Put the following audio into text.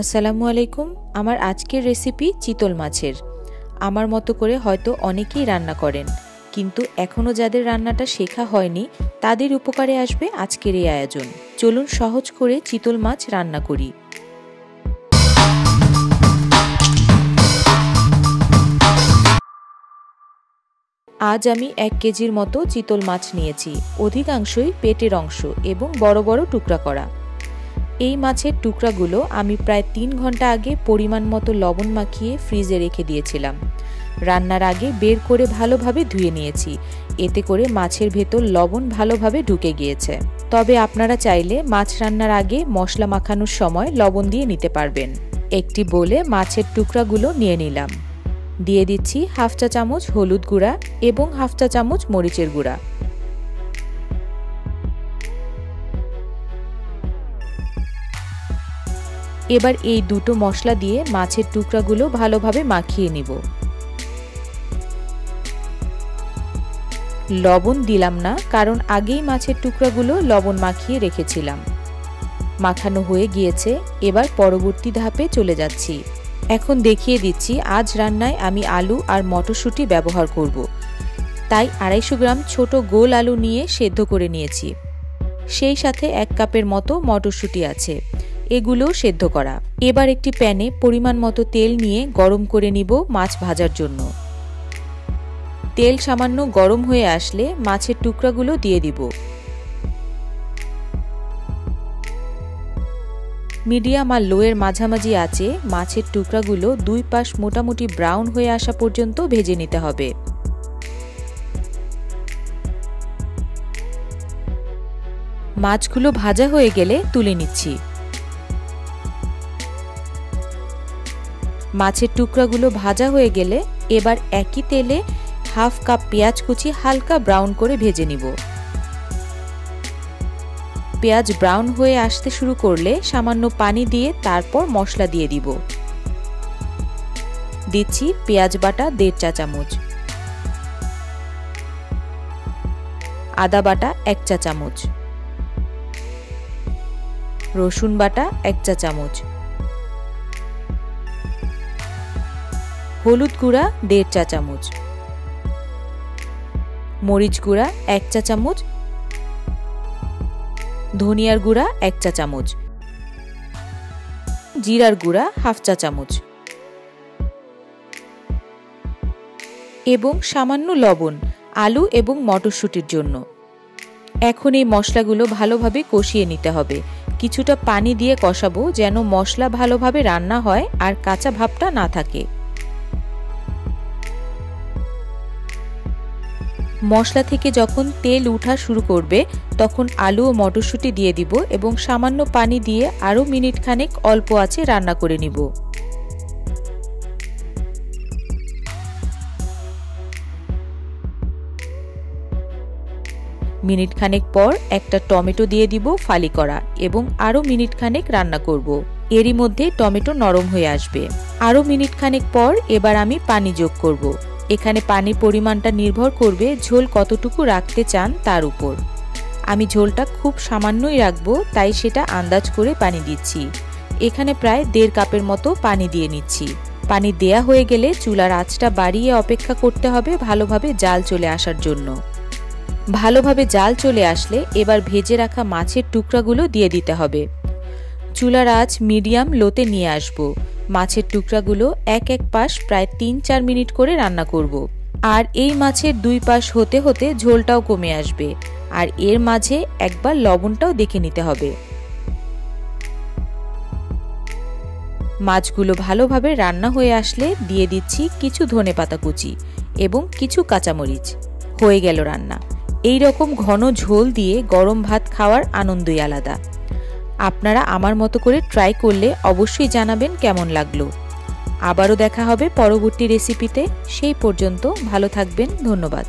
আসসালামু আলাইকুম, আমার আজকের রেসিপি চিতল মাছের। আমার মতো করে হয়তো অনেকেই রান্না করেন, কিন্তু এখনও যাদের রান্নাটা শেখা হয়নি, তাদের উপকারে আসবে আজকের এই আয়োজন। চলুন সহজ করে চিতল মাছ রান্না করি। আজ আমি এক কেজির মতো চিতল মাছ নিয়েছি, অধিকাংশই পেটের অংশ এবং বড় বড় টুকরা করা। এই মাছের টুকরাগুলো আমি প্রায় তিন ঘণ্টা আগে পরিমাণ মতো লবণ মাখিয়ে ফ্রিজে রেখে দিয়েছিলাম। রান্নার আগে বের করে ভালোভাবে ধুয়ে নিয়েছি। এতে করে মাছের ভেতর লবণ ভালোভাবে ঢুকে গিয়েছে। তবে আপনারা চাইলে মাছ রান্নার আগে মশলা মাখানোর সময় লবণ দিয়ে নিতে পারবেন। একটি বলে মাছের টুকরাগুলো নিয়ে নিলাম। দিয়ে দিচ্ছি হাফ চা চামচ হলুদ গুঁড়া এবং হাফ চা চামচ মরিচের গুঁড়া। এবার এই দুটো মশলা দিয়ে মাছের টুকরাগুলো ভালোভাবে মাখিয়ে নিব। লবণ দিলাম না, কারণ আগেই মাছের টুকরাগুলো লবণ মাখিয়ে রেখেছিলাম। মাখানো হয়ে গিয়েছে, এবার পরবর্তী ধাপে চলে যাচ্ছি। এখন দেখিয়ে দিচ্ছি, আজ রান্নায় আমি আলু আর মটরশুঁটি ব্যবহার করব। তাই আড়াইশো গ্রাম ছোট গোল আলু নিয়ে সেদ্ধ করে নিয়েছি। সেই সাথে এক কাপের মতো মটরশুঁটি আছে। এগুলো সেদ্ধ করা। এবার একটি প্যানে পরিমাণ মতো তেল নিয়ে গরম করে নিব মাছ ভাজার জন্য। তেল সামান্য গরম হয়ে আসলে মাছের টুকরাগুলো দিয়ে দিব। মিডিয়াম আর লোয়ের মাঝামাঝি আছে মাছের টুকরাগুলো দুই পাশ মোটামুটি ব্রাউন হয়ে আসা পর্যন্ত ভেজে নিতে হবে। মাছগুলো ভাজা হয়ে গেলে তুলে নিচ্ছি। মাছের টুকরাগুলো ভাজা হয়ে গেলে এবার একই তেলে হাফ কাপ পেঁয়াজ কুচি হালকা ব্রাউন করে ভেজে নিব। পেঁয়াজ ব্রাউন হয়ে আসতে শুরু করলে সামান্য পানি দিয়ে তারপর মশলা দিয়ে দিব। দিচ্ছি পেঁয়াজ বাটা দেড় চা চামচ। আদা বাটা এক চা চামচ। রসুন বাটা এক চা চামচ। হলুদ গুঁড়া, দেড় চা চামচ। মরিচ গুঁড়া, এক চা চামচ। ধনিয়ার গুঁড়া, এক চা চামচ। জিরার গুঁড়া, হাফ চা চামচ। এবং সামান্য লবণ, আলু এবং মটরশুঁটির জন্য। এখন এই মশলাগুলো ভালোভাবে কষিয়ে নিতে হবে। কিছুটা পানি দিয়ে কষাবো যেন মশলা ভালোভাবে রান্না হয় আর কাঁচা ভাবটা না থাকে। মশলা থেকে যখন তেল উঠা শুরু করবে, তখন আলু ও মটরশুঁটি দিয়ে দিব এবং সামান্য পানি দিয়ে আরও মিনিট খানেক অল্প আছে রান্না করে নিব মিনিট খানেক পর একটা টমেটো দিয়ে দিব ফালি করা এবং আরও মিনিট খানেক রান্না করব। এরই মধ্যে টমেটো নরম হয়ে আসবে আরও মিনিট খানেক পর এবার আমি পানি যোগ করব। এখানে পানির পরিমাণটা নির্ভর করবে ঝোল কতটুকু রাখতে চান তার উপর। আমি ঝোলটা খুব সামান্যই রাখব, তাই সেটা আন্দাজ করে পানি দিচ্ছি। এখানে প্রায় দেড় কাপের মতো পানি দিয়ে নিচ্ছি। পানি দেয়া হয়ে গেলে চুলার আঁচটা বাড়িয়ে অপেক্ষা করতে হবে ভালোভাবে জাল চলে আসার জন্য। ভালোভাবে জাল চলে আসলে এবার ভেজে রাখা মাছের টুকরাগুলো দিয়ে দিতে হবে। চুলার আঁচ মিডিয়াম লোতে নিয়ে আসব। মাছের টুকরাগুলো এক এক পাশ প্রায় তিন চার মিনিট করে রান্না করব। আর এই মাছের দুই পাশ হতে হতে ঝোলটাও কমে আসবে। আর এর মাঝে একবার লবণটাও দেখে নিতে হবে। মাছগুলো ভালোভাবে রান্না হয়ে আসলে দিয়ে দিচ্ছি কিছু ধনে পাতা কুচি এবং কিছু কাঁচামরিচ। হয়ে গেল রান্না। এই রকম ঘন ঝোল দিয়ে গরম ভাত খাওয়ার আনন্দই আলাদা। আপনারা আমার মতো করে ট্রাই করলে অবশ্যই জানাবেন কেমন লাগল। আবারও দেখা হবে পরবর্তী রেসিপিতে সেই পর্যন্ত ভালো থাকবেন, ধন্যবাদ।